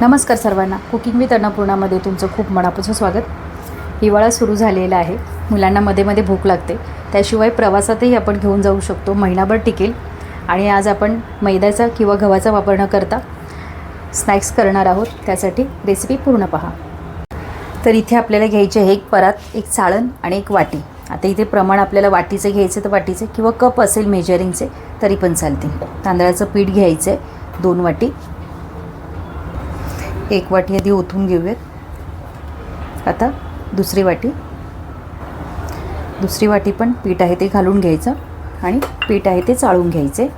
नमस्कार सर्वांना. Cooking with अन्नपूर्णामध्ये तुमचं खूप मनापासून स्वागत. हिवाळा सुरू झालेला आहे. मुलांना मध्ये मध्ये भूक लागते. त्याशिवाय प्रवासातही आपण घेऊन जाऊ शकतो. महिनाभर टिकेल. आणि आज आपण मैद्याचा किंवा गव्हाचा वापर न करता स्नॅक्स करणार आहोत. त्यासाठी रेसिपी पूर्ण पहा. तर इथे आपल्याला घ्यायचे आहे एक परात एक चाळण आणि एक वाटी. आता इथे प्रमाण आपल्याला वाटीचे घ्यायचे तर वाटीचे किंवा कप असेल मेजरिंगचे तरी पण चालते. तांदळाचं पीठ घ्यायचं आहे दोन वाटी. एक वाटी आधी ओतून घेऊयात. आता दुसरी वाटी. दुसरी वाटी पण पीठ आहे ते घालून घ्यायचं आणि पीठ आहे ते चाळून घ्यायचे.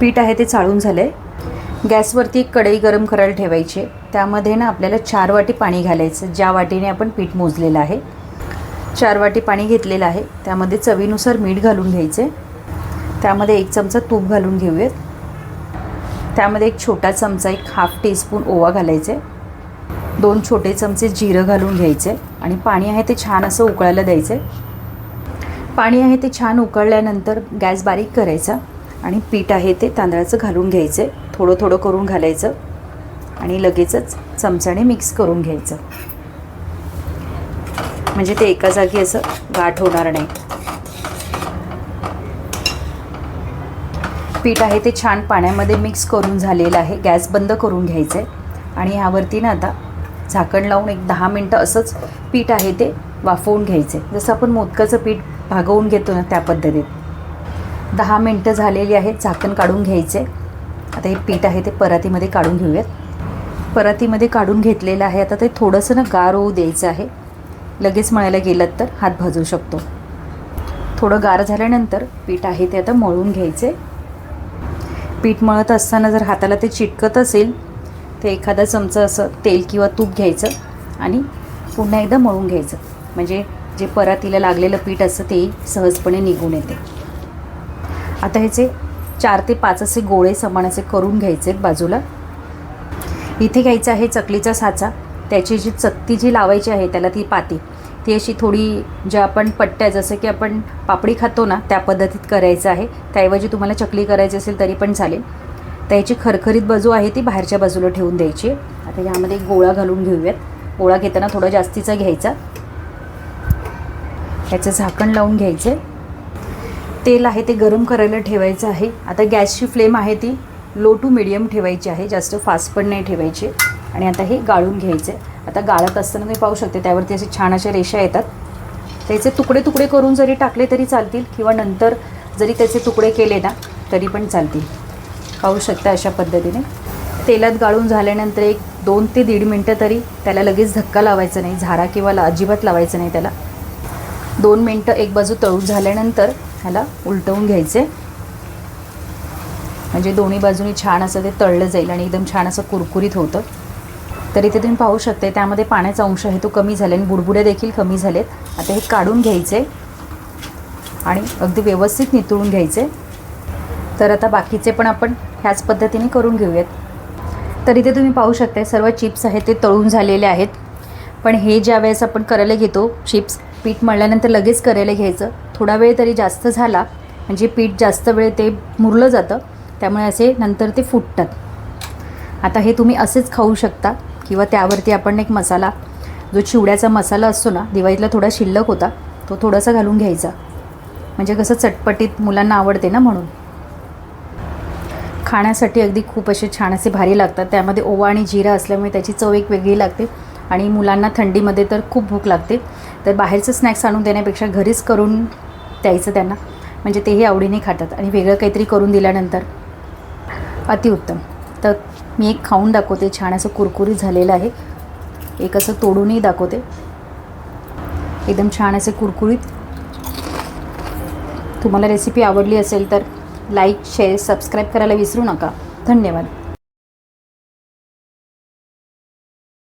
पीठ आहे ते चाळून झालं आहे गॅसवरती एक कढई गरम करायला ठेवायची. त्यामध्ये ना आपल्याला चार वाटी पाणी घालायचं. ज्या वाटीने आपण पीठ मोजलेलं आहे. चार वाटी पाणी घेतलेलं आहे. त्यामध्ये चवीनुसार मीठ घालून घ्यायचे. त्यामध्ये एक चमचा तूप घालून घेऊयात. त्यामध्ये एक छोटा चमचा एक हाफ टीस्पून ओवा घालायचे. दोन छोटे चमचे जिरं घालून घ्यायचे आणि पाणी आहे ते छान असं उकळायला द्यायचे. पाणी आहे ते छान उकळल्यानंतर गॅस बारीक करायचा आणि पीठ आहे ते तांदळाचं घालून घ्यायचे. थोडं थोडं करून घालायचं आणि लगेचच चमच्याने मिक्स करून घ्यायचं. म्हणजे ते एका जागी असं गाठ होणार नाही. पीठ आहे ते छान पाण्यामध्ये मिक्स करून झालेलं आहे. गॅस बंद करून घ्यायचं. आहे आणि ह्यावरती ना आता झाकण लावून एक दहा मिनटं असंच पीठ आहे ते वाफवून घ्यायचं. आहे जसं आपण मोदकाचं पीठ भागवून घेतो ना त्या पद्धतीत. दहा मिनटं झालेली आहेत झाकण काढून घ्यायचे. आता हे पीठ आहे ते परातीमध्ये काढून घेऊयात. परातीमध्ये काढून घेतलेलं आहे. आता ते थोडंसं ना गार होऊ द्यायचं आहे. लगेच मळायला गेलात तर हात भाजू शकतो. थोडं गार झाल्यानंतर पीठ आहे ते आता मळून घ्यायचे. पीठ मळत असताना जर हाताला ते चिटकत असेल तर एखादा चमचा असं तेल किंवा तूप घ्यायचं आणि पुन्हा एकदा मळून घ्यायचं. म्हणजे जे परातीला लागलेलं पीठ असतं ते सहजपणे निघून येते. आता ह्याचे चार ते पाच असे गोळे समान असे करून घ्यायचे आहेत बाजूला. इथे घ्यायचं आहे चकलीचा साचा. त्याची जी चकती जी लावायची आहे त्याला ती पाती. ती अशी थोडी ज्या आपण पट्ट्या जसं की आपण पापडी खातो ना त्या पद्धतीत करायचं आहे. त्याऐवजी तुम्हाला चकली करायची असेल तरी पण चालेल. त्याची खरखरीत बाजू आहे ती बाहेरच्या बाजूला ठेवून द्यायची. आता यामध्ये एक गोळा घालून घेऊयात. गोळा घेताना थोडा जास्तीचा घ्यायचा. त्याचं झाकण लावून घ्यायचे तेल आहे ते गरम करायला ठेवायचं आहे. आता गॅसची फ्लेम आहे ती लो टू मिडियम ठेवायची आहे. जास्त फास्ट पण नाही ठेवायची. आणि आता हे गाळून घ्यायचे आता गाळत असताना तुम्ही पाहू शकते त्यावरती असे छान अशा रेषा येतात. त्याचे तुकडे तुकडे करून जरी टाकले तरी चालतील किंवा नंतर जरी त्याचे तुकडे केले ना तरी पण चालतील. पाहू शकता अशा पद्धतीने. तेलात गाळून झाल्यानंतर एक दोन ते दीड मिनटं तरी त्याला लगेच धक्का लावायचा नाही झारा किंवा ला अजिबात लावायचं नाही त्याला. दोन मिनटं एक बाजू तळून झाल्यानंतर ह्याला उलटवून घ्यायचे म्हणजे दोन्ही बाजूनी छान असं ते तळलं जाईल आणि एकदम छान असं कुरकुरीत होतं. तर इथे तुम्ही पाहू शकते त्यामध्ये पाण्याचा अंश आहे तो कमी झाला आणि बुडबुडे देखील कमी झालेत. आता हे काढून घ्यायचे आणि अगदी व्यवस्थित नितळून घ्यायचे. तर आता बाकीचे पण आपण ह्याच पद्धतीने करून घेऊयात. तर इथे तुम्ही पाहू शकता सर्व चिप्स आहेत ते तळून झालेले आहेत. पण हे ज्या वेळेस आपण करायला घेतो चिप्स पीठ मळल्यानंतर लगेच करायला घ्यायचं. थोडा वेळ तरी जास्त झाला म्हणजे पीठ जास्त वेळ ते मुरलं जातं त्यामुळे असे नंतर ते फुटतात. आता हे तुम्ही असेच खाऊ शकता. किंवा त्यावरती आपण एक मसाला जो चिवड्याचा मसाला असतो ना दिवाळीतला थोडा शिल्लक होता तो थोडासा घालून घ्यायचा. म्हणजे कसं चटपटीत मुलांना आवडते ना म्हणून. खाण्यासाठी अगदी खूप असे छान असे भारी लागतात. त्यामध्ये ओवा आणि जिरा असल्यामुळे त्याची चव एक वेगळी लागते आणि मुलांना थंडीमध्ये तर खूप भूक लागते. तर बाहेरचं स्नॅक्स आणून देण्यापेक्षा घरीच करून द्यायचं त्यांना. म्हणजे तेही आवडीने खातात आणि वेगळं काहीतरी करून दिल्यानंतर. अतिउत्तम. तर मी एक खाऊन दाखवते. छान असं कुरकुरीत झालेलं आहे. एक असं तोडूनही दाखवते. एकदम छान असे कुरकुरीत. तुम्हाला रेसिपी आवडली असेल तर लाईक शेअर सबस्क्राईब करायला विसरू नका. धन्यवाद.